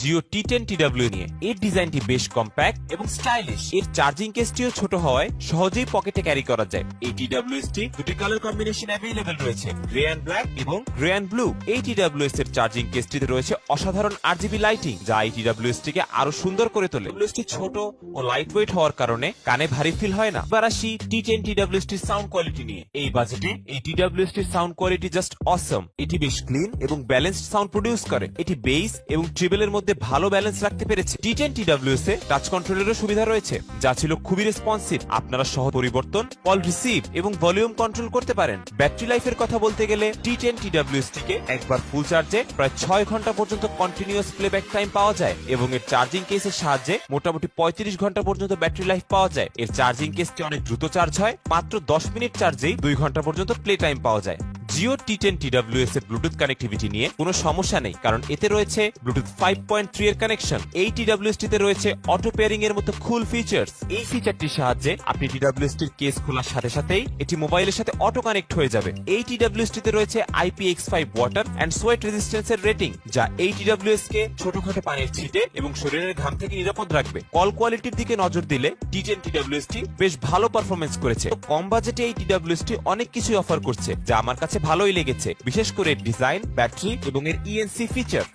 Jio T ten TW নিয়ে। এর ডিজাইনটি বেশ কম্প্যাক্ট এবং স্টাইলিশ এর চার্জিং কেসটিও ছোট হওয়ায় সহজেই পকেটে ক্যারি করা যায়। এই টিডাব্লিউএস টি দুটি কালার কম্বিনেশন অ্যাভেলেবেল রয়েছে। গ্রে অ্যান্ড ব্ল্যাক এবং গ্রে অ্যান্ড ব্লু এই টিডাব্লিউএস এর চার্জিং কেসটিতে রয়েছে অসাধারণ আরজিবি লাইটিং যা এই টিডাব্লিউএস টিকে আরও সুন্দর করে তোলে। টি ছোট ও লাইট ওয়েট হওয়ার কারণে কানে ভারী ফিল হয় না। এবার আসি টি টেন টিডাব্লিউএস টির সাউন্ড কোয়ালিটি নিয়ে। এই বাজেটে এই টিডাব্লিউএস টির সাউন্ড কোয়ালিটি জাস্ট অসম এটি বেশ ক্লিন এবং ব্যালেন্সড সাউন্ড প্রডিউস করে। এটি বেস এবং ট্রিবলের মধ্যে ভালো ব্যালেন্স রাখতে পেরেছে টি টেন টিডাব্লিউএস এ টাচ কন্ট্রোলেরও সুবিধা রয়েছে, যা ছিল খুবই রেসপন্সিভ আপনারা সহ পরিবর্তন কল রিসিভ এবং ভলিউম কন্ট্রোল করতে পারেন। ব্যাটারি লাইফের কথা বলতে গেলে টি টেন টিডাব্লিউএস টিকে একবার ফুল চার্জে প্রায় ছয় ঘণ্টা পর্যন্ত কন্টিনিউয়াস প্লেব্যাক টাইম পাওয়া যায় এবং এর চার্জিং কেসের সাহায্যে মোটামুটি পঁয়ত্রিশ ঘণ্টা পর্যন্ত ব্যাটারি লাইফ পাওয়া যায়। এর চার্জিং কেসটি অনেক দ্রুত চার্জ হয়, মাত্র দশ মিনিট চার্জেই দুই ঘণ্টা পর্যন্ত প্লে টাইম পাওয়া যায়। জিও টি টেন টিডাব্লিউএস এর ব্লুটুথ কানেক্টিভিটি নিয়ে কোনো সমস্যা নেই, কারণ এতে রয়েছে ব্লুটুথ ফাইভ পয়েন্ট থ্রি এর কানেকশন এই টিডাব্লিউএস টিতে রয়েছে অটো পেয়ারিং এর মতো কুল ফিচার্স এই ফিচারটির সাহায্যে আপনি টিডাব্লিউএস টির কেস খোলার সাথে সাথেই এটি মোবাইলের সাথে অটো কানেক্ট হয়ে যাবে। এই টিডাব্লিউএস টিতে রয়েছে IPX five water and sweat resistance এর রেটিং যা এই টিডাব্লিউএস কে ছোটখাটো পানির ছিটে এবং শরীরের ঘাম থেকে নিরাপদ রাখবে। কল কোয়ালিটির দিকে নজর দিলে টি টেন টিডাব্লিউএস টি বেশ ভালো পারফরমেন্স করেছে। কম বাজেটে এই টিডাব্লিউএস টি অনেক কিছুই অফার করছে, যা আমার কাছে ভালোই লেগেছে বিশেষ করে ডিজাইন ব্যাটারি এবং এর ইএনসি ফিচার